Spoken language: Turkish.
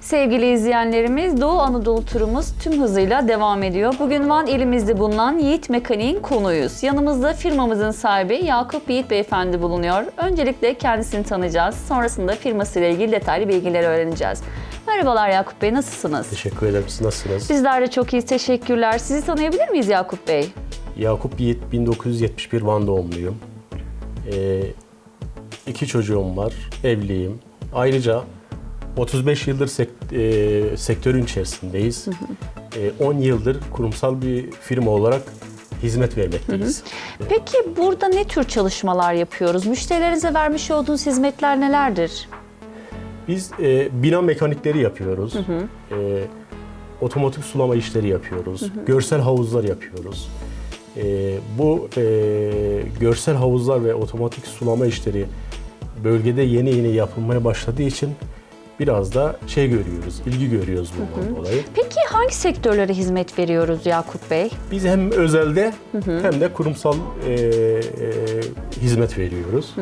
Sevgili izleyenlerimiz Doğu Anadolu turumuz tüm hızıyla devam ediyor. Bugün Van ilimizde bulunan Yiğit Mekanik'in konuğuyuz. Yanımızda firmamızın sahibi Yakup Yiğit Beyefendi bulunuyor. Öncelikle kendisini tanıyacağız. Sonrasında firmasıyla ilgili detaylı bilgileri öğreneceğiz. Merhabalar Yakup Bey, nasılsınız? Teşekkür ederim. Siz nasılsınız? Bizler de çok iyi, teşekkürler. Sizi tanıyabilir miyiz Yakup Bey? Yakup Yiğit, 1971 Van doğumluyum. Ee, iki çocuğum var, evliyim. Ayrıca 35 yıldır sek- e, sektörün içerisindeyiz. Ee, 10 yıldır kurumsal bir firma olarak hizmet vermekteyiz. Peki burada ne tür çalışmalar yapıyoruz? Müşterilerinize vermiş olduğunuz hizmetler nelerdir? Biz e, bina mekanikleri yapıyoruz. E, otomatik sulama işleri yapıyoruz. Görsel havuzlar yapıyoruz. E, bu e, görsel havuzlar ve otomatik sulama işleri bölgede yeni yeni yapılmaya başladığı için biraz da şey görüyoruz, ilgi görüyoruz bundan dolayı. Peki hangi sektörlere hizmet veriyoruz Yakup Bey? Biz hem özelde hem de kurumsal e, e, hizmet veriyoruz.